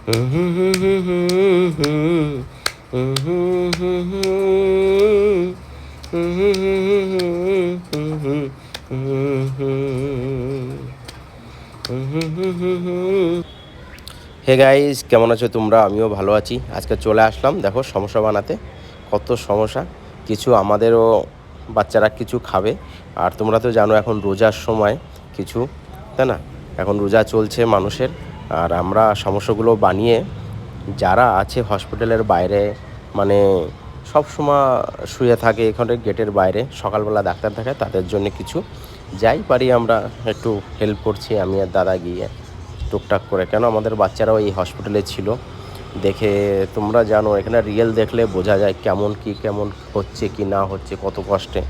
Hey guys কেমন আছো তোমরা? আমিও ভালো আছি। আজকে চলে আসলাম, দেখো সমস্যা বানাতে। কত সমস্যা। কিছু আমাদেরও বাচ্চারা কিছু খাবে। আর তোমরা তো জানো এখন রোজার সময় কিছু, তাই না? এখন রোজা চলছে মানুষের। আর আমরা সমস্যাগুলো বানিয়ে যারা আছে হসপিটালের বাইরে মানে সব সময় শুয়ে থাকে এখানে গেটের বাইরে, সকালবেলা ডাক্তার থাকে তাদের জন্য কিছু যাই পারি আমরা একটু হেল্প করছি, আমি আর দাদা গিয়ে টুকটাক করে। কেন আমাদের বাচ্চারাও এই হসপিটালে ছিল। দেখে তোমরা জানো, এখানে রিয়েল দেখলে বোঝা যায় কেমন কি, কেমন হচ্ছে কি না হচ্ছে, কত কষ্টে।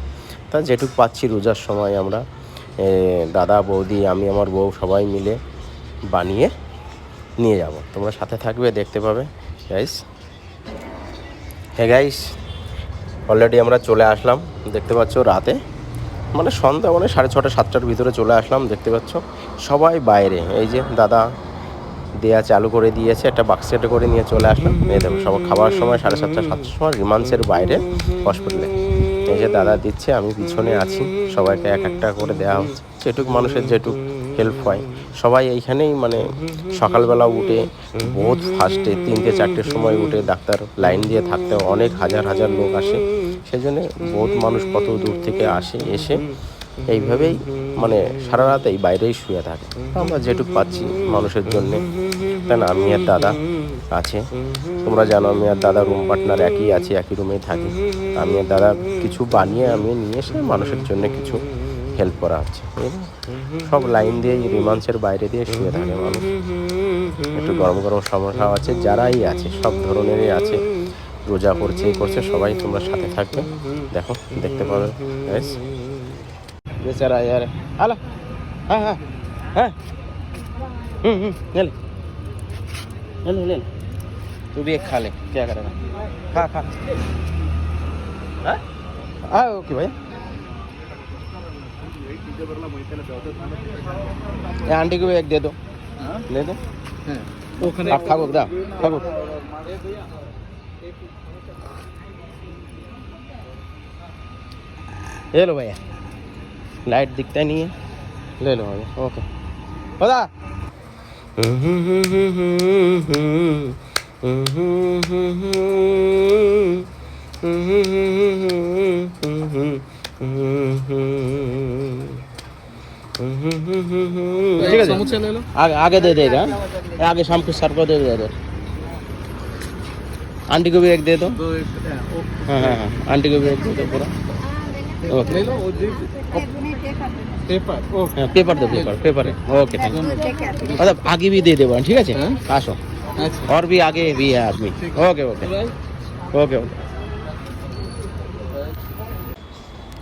তা যেটুকু পাচ্ছি রোজার সময় আমরা দাদা, বৌদি, আমি, আমার বউ সবাই মিলে বানিয়ে নিয়ে যাব। তোমরা সাথে থাকবে, দেখতে পাবে গাইস হ্যাঁ গাইস অলরেডি আমরা চলে আসলাম, দেখতে পাচ্ছ রাতে। মানে সন্ধ্যা মানে সাড়ে ছটা, সাতটার ভিতরে চলে আসলাম, দেখতে পাচ্ছ। সবাই বাইরে, এই যে দাদা দেয়া চালু করে দিয়েছে, একটা বাক্সেটে করে নিয়ে চলে আসলাম। এই দেখো সবাই খাবার সময় সাড়ে সাতটা, সাতটার সময়, রিমান্সের বাইরে হসপিটালে এই যে দাদা দিচ্ছে, আমি পিছনে আছি, সবাইকে এক একটা করে দেওয়া হচ্ছে। যেটুক মানুষের যেটুক হেল্প হয়। সবাই এইখানেই মানে সকালবেলা উঠে বহুত ফার্স্টে তিনটে চারটের সময় উঠে ডাক্তার লাইন দিয়ে থাকতে হয়। অনেক হাজার হাজার লোক আসে সেই জন্যে বহুত মানুষ কত দূর থেকে আসে এসে এইভাবেই মানে সারা রাত এই বাইরেই শুয়ে থাকে আমরা যেটুক পাচ্ছি মানুষের জন্যে তাই না আমি আর দাদা আছে তোমরা জানো আমি আর দাদা রুম পার্টনার একই আছে একই রুমেই থাকি আমি আর দাদা কিছু বানিয়ে আমি নিয়ে এসে মানুষের জন্য কিছু হেল্প করা হচ্ছে বুঝলে? সব লাইন দিয়ে রিমান্সের বাইরে দিয়ে শুয়ে থাকে মানুষ একটু গরম গরম সমস্যা আছে যারাই আছে সব ধরনেরই আছে রোজা করছে এই করছে সবাই তোমরা সাথে থাকবে দেখো দেখতে পাবে guys। बेचारा यार आला हाँ हाँ हाँ हम्म हम्म ले ले ले ले ले ले। तू भी एक खा ले क्या करेगा खा खा हाँ हाँ ओके भाई ये आंटी को भी एक दे दो ले दो आप खाओ दाओ खाओ ये लो भैया लाइट दिखता नहीं है ले लो भैया ओके बता है समोसे ले लो आगे आगे दे देगा आगे शाम को सर को दे दे दो आंटी को भी एक दे दो दो एक ओ, हाँ हाँ हाँ आंटी को भी एक दे दो पूरा ले ओके लो वो जी पेपर ओ হ্যাঁ পেপার দো পেপার পেপারে ওকে থ্যাংক ইউ मतलब आगे भी दे देबो ठीक আছে হ্যাঁ। আসো अच्छा और भी आगे भी है आदमी ओके ओके ওকে ওকে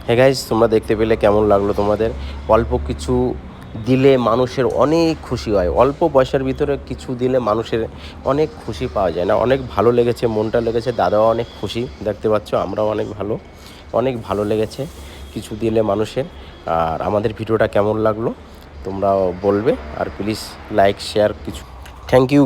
হ্যাঁ গাইজ তোমরা দেখতে পেলে কেমন লাগলো তোমাদের অল্প কিছু দিলে মানুষের অনেক খুশি হয়। অল্প পয়সার ভিতরে কিছু দিলে মানুষের অনেক খুশি পাওয়া যায় না। অনেক ভালো লেগেছে, মনটা লেগেছে, দাদাও অনেক খুশি, দেখতে পাচ্ছ আমরাও অনেক ভালো অনেক ভালো লেগেছে কিছু দিলে মানুষের। আর আমাদের ভিডিওটা কেমন লাগল তোমরাও বলবে। আর প্লিজ লাইক শেয়ার কিছু। Thank you